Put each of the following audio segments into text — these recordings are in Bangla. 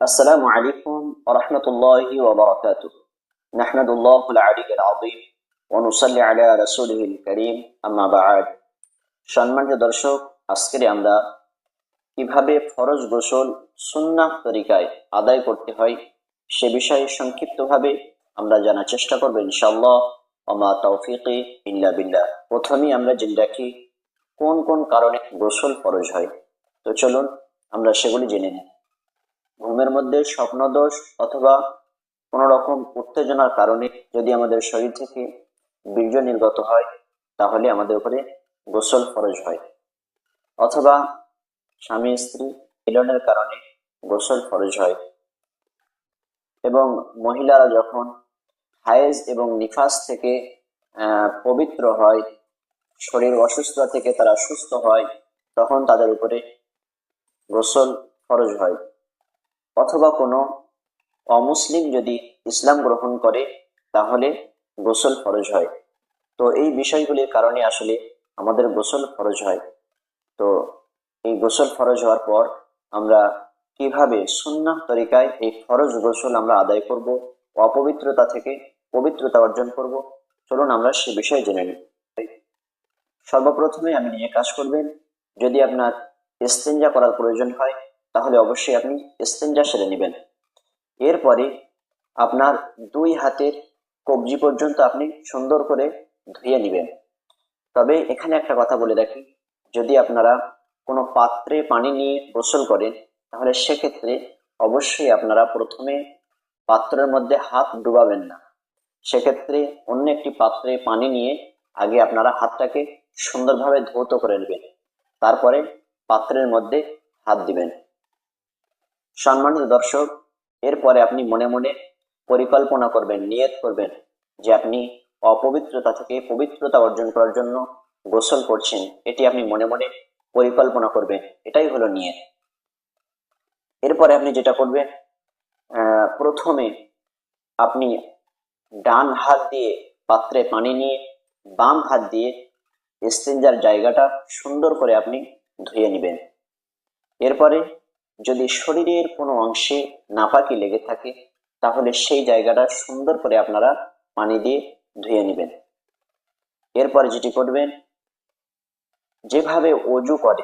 السلام عليكم ورحمة الله وبركاته نحمد الله العلي العظيم ونصلي على رسوله الكريم أما بعد সম্মানিত দর্শক আজকে আমরা কিভাবে ফরজ গোসল সুন্নাহ তরিকায় আদায় করতে হয় সে বিষয়ে সংক্ষিপ্তভাবে আমরা জানার চেষ্টা করবো ইনশাআল্লাহ ওমা তৌফিকি ইল্লা বিল্লাহ প্রথমেই আমরা জেনে রাখি কোন কোন কারণে গোসল ফরজ হয় তো চলুন আমরা সেগুলি জেনে নিই ঘুমের মধ্যে স্বপ্নদোষ অথবা কোন রকম উত্তেজনার কারণে যদি আমাদের শরীর থেকে বীর্য নির্গত হয়, তাহলে আমাদের উপরে গোসল ফরজ হয়। অথবা স্বামী, স্ত্রী মিলনের কারণে গোসল ফরজ হয়। এবং মহিলারা যখন হায়েজ এবং নিফাস থেকে পবিত্র হয়, শরীর অসুস্থতা থেকে তারা সুস্থ হয়, তখন তাদের উপরে গোসল ফরজ হয়। অথবা কোনো অমুসলিম যদি ইসলাম গ্রহণ করে, তাহলে গোসল ফরজ হয়। তো এই বিষয়গুলির কারণে আসলে আমাদের গোসল ফরজ হয়। তো এই গোসল ফরজ হওয়ার পর আমরা কীভাবে সুন্নাহ তরিকায় এই ফরজ গোসল আমরা আদায় করব, অপবিত্রতা থেকে পবিত্রতা অর্জন করব, চলুন আমরা সে বিষয়ে জেনে নিই। সর্বপ্রথমে আমি নিয়ে কাজ করবেন। যদি আপনার ইস্তেঞ্জা করার প্রয়োজন হয় তাহলে অবশ্যই আপনি ইস্তেঞ্জা সেরে নেবেন। এরপরে আপনার দুই হাতের কবজি পর্যন্ত আপনি সুন্দর করে ধুয়ে নেবেন। তবে এখানে একটা কথা বলে রাখি, যদি আপনারা কোনো পাত্রে পানি নিয়ে গোসল করেন, তাহলে সেক্ষেত্রে অবশ্যই আপনারা প্রথমে পাত্রের মধ্যে হাত ডুবাবেন না। সেক্ষেত্রে অন্য একটি পাত্রে পানি নিয়ে আগে আপনারা হাতটাকে সুন্দরভাবে ধৌত করে নেবেন। তারপরে পাত্রের মধ্যে হাত দিবেন। সম্মানিত দর্শক, এরপরে আপনি মনে মনে পরিকল্পনা করবেন, নিয়ত করবেন যে আপনি অপবিত্রতা থেকে পবিত্রতা অর্জন করার জন্য গোসল করছেন। এটি আপনি মনে মনে পরিকল্পনা করবেন। এটাই হলো নিয়ত। এরপরে আপনি যেটা করবেন প্রথমে আপনি ডান হাত দিয়ে পাত্রে পানি নিয়ে বাম হাত দিয়ে ইস্তেঞ্জার জায়গাটা সুন্দর করে আপনি ধুয়ে নেবেন। এরপরে যদি শরীরের কোনো অংশে নাপাকি লেগে থাকে, তাহলে সেই জায়গাটা সুন্দর করে আপনারা পানি দিয়ে ধুয়ে নেবেন। এরপর যেটি করবেন, যেভাবে অজু করে,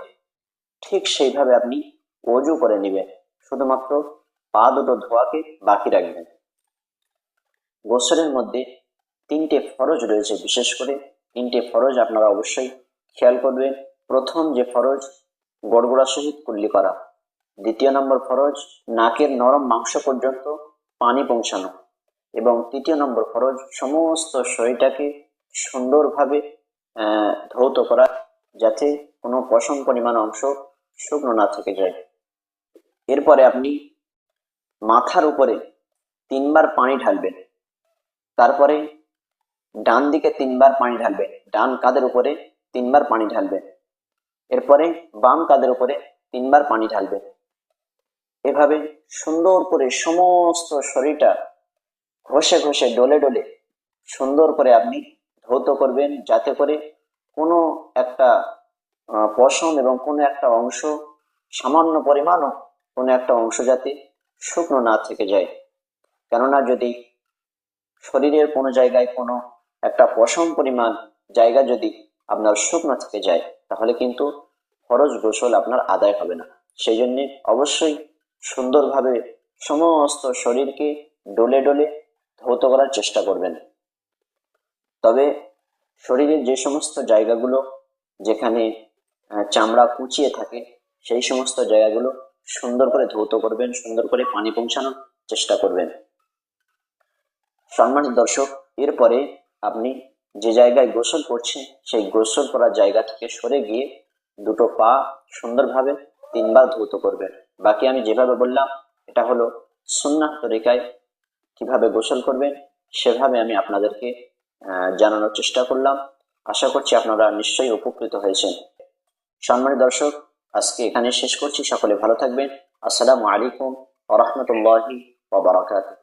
ঠিক সেইভাবে আপনি অজু করে নেবেন। শুধুমাত্র পা দুটো ধোয়াকে বাকি রাখবেন। গোসলের মধ্যে তিনটে ফরজ রয়েছে, বিশেষ করে তিনটে ফরজ আপনারা অবশ্যই খেয়াল করবেন। প্রথম যে ফরজ, গড়গড়া সহিত কুল্লি করা। দ্বিতীয় নম্বর ফরজ, নাকের নরম মাংস পর্যন্ত পানি পৌঁছানো। এবং তৃতীয় নম্বর ফরজ, সমস্ত শরীরটাকে সুন্দরভাবে ধৌত করা যাতে কোনো পশম পরিমাণ অংশ শুকনো না থেকে যায়। এরপরে আপনি মাথার উপরে তিনবার পানি ঢালবেন। তারপরে ডান দিকে তিনবার পানি ঢালবেন। ডান কাদের উপরে তিনবার পানি ঢালবেন। এরপরে বাম কাদের উপরে তিনবার পানি ঢালবেন। এভাবে সুন্দর করে সমস্ত শরীরটা ঘষে ঘষে ডলে ডলে সুন্দর করে আপনি ধৌত করবেন, যাতে করে কোনো একটা পশম এবং কোনো একটা অংশ, সামান্য পরিমাণও কোনো একটা অংশ যাতে শুকনো না থেকে যায়। কেননা যদি শরীরের কোনো জায়গায় কোনো একটা পশম পরিমাণ জায়গা যদি আপনার শুকনো থেকে যায়, তাহলে কিন্তু ফরজ গোসল আপনার আদায় হবে না। সেই জন্যে অবশ্যই সুন্দরভাবে সমস্ত শরীরকে ডলে ডলে ধৌত করার চেষ্টা করবেন। তবে শরীরের যে সমস্ত জায়গাগুলো যেখানে চামড়া কুচিয়ে থাকে, সেই সমস্ত জায়গাগুলো সুন্দর করে ধৌত করবেন, সুন্দর করে পানি পৌঁছানোর চেষ্টা করবেন। সম্মানিত দর্শক, এরপরে আপনি যে জায়গায় গোসল করছেন, সেই গোসল করার জায়গা থেকে সরে গিয়ে দুটো পা সুন্দরভাবে তিনবার ধৌত করবেন। বাকি আমি যেভাবে বললাম, এটা হলো সুন্নাহ তরিকায় কীভাবে গোসল করবেন, সেভাবে আমি আপনাদেরকে জানানোর চেষ্টা করলাম। আশা করছি আপনারা নিশ্চয়ই উপকৃত হয়েছেন। সম্মানিত দর্শক, আজকে এখানে শেষ করছি। সকলে ভালো থাকবেন। আসসালামু আলাইকুম ওরহমতুল্লাহি ওবরাকাতুহ